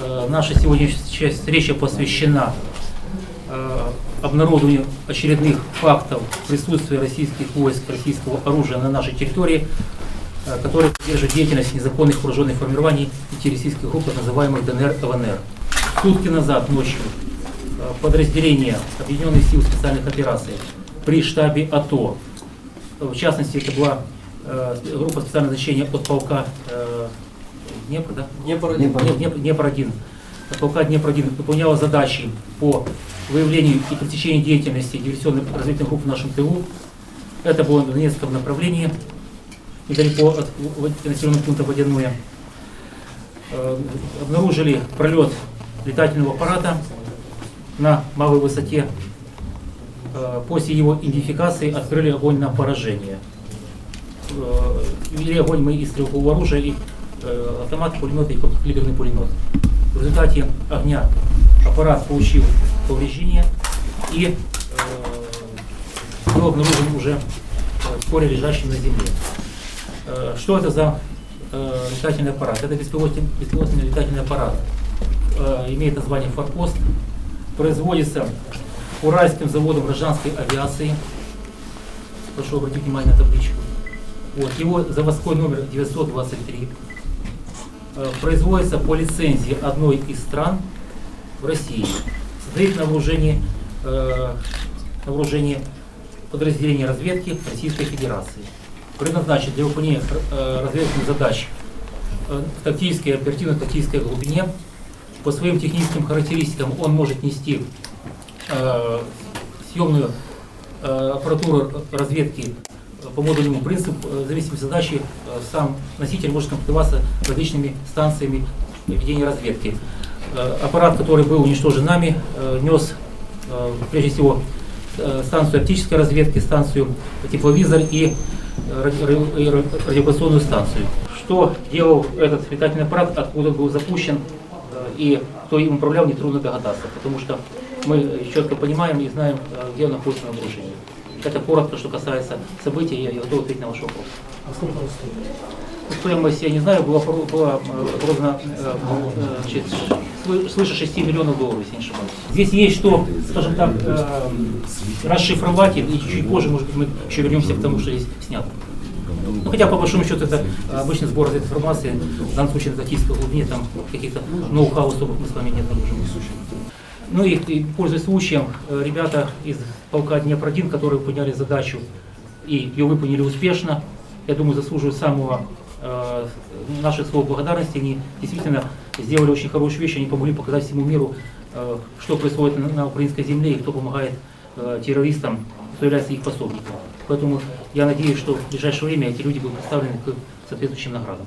Э, Наша сегодняшняя встреча посвящена э, обнародованию очередных фактов присутствия российских войск, российского оружия на нашей территории, э, которые поддерживают деятельность незаконных вооруженных формирований и террористических групп, называемых ДНР и ЛНР. Сутки назад ночью подразделения Объединенных сил специальных операций при штабе АТО, в частности, это была группа специального назначения от полка Днепр, да? Днепр Днепр. Днеп- Днеп- Днепр-1. Полка Днепр-1 выполняла задачи по выявлению и пресечению деятельности диверсионных разведывательных групп в нашем тылу. Это было в Донецком направлении, недалеко от населенного пункта Водяное. Э, Обнаружили пролет летательного аппарата на малой высоте. Э, После его идентификации открыли огонь на поражение. Э, Вели огонь мы из стрелкового оружия, и автомат, пулемет и крупнокалиберный пулемет. В результате огня аппарат получил повреждения и э, был обнаружен уже э, вскоре лежащим на земле. Э, Что это за э, летательный аппарат? Это беспилотный, беспилотный летательный аппарат. Э, Имеет название «Форпост». Производится Уральским заводом гражданской авиации. Прошу обратить внимание на табличку. Вот, его заводской номер 923. Э, Производится по лицензии одной из стран в России. Состоит на вооружении, э, на вооружении подразделения разведки Российской Федерации. Предназначен для выполнения э, разведывательных задач э, в тактической и оперативно-тактической глубине. По своим техническим характеристикам он может нести э, съемную аппаратуру разведки по модульному принципу, э, в зависимости от задачи, э, сам носитель может комплектоваться различными станциями ведения разведки. Э, Аппарат, который был уничтожен нами, нес прежде всего станцию оптической разведки, станцию тепловизор и ради- ра- и ра- радиолокационную станцию. Что делал этот летательный аппарат, откуда был запущен и кто им управлял, нетрудно догадаться, потому что мы четко понимаем и знаем, где находится на вооружении. Это коротко, что касается событий, я я готов ответить на ваш вопрос. А сколько он стоит? Стоимость, я не знаю, была, была э, продана э, значит, свы- свыше 6 миллионов долларов, если не ошибаюсь. Здесь есть что, скажем так, э, расшифровать, и чуть-чуть позже, может быть, мы еще вернемся к тому, что здесь снято. Ну, хотя, по большому счету, это обычный сбор этой информации, в данном случае на тактической глубине, там каких-то ноу-хау особых мы с вами не обнаружим. Ну и, пользуясь случаем, э, ребята из полка Днепр-1, которые выполняли задачу и ее выполнили успешно, я думаю, заслуживают самого э, наших слов благодарности. Они действительно сделали очень хорошую вещь, они помогли показать всему миру, э, что происходит на, на украинской земле и кто помогает э, террористам, кто является их пособником. Поэтому я надеюсь, что в ближайшее время эти люди будут представлены к соответствующим наградам.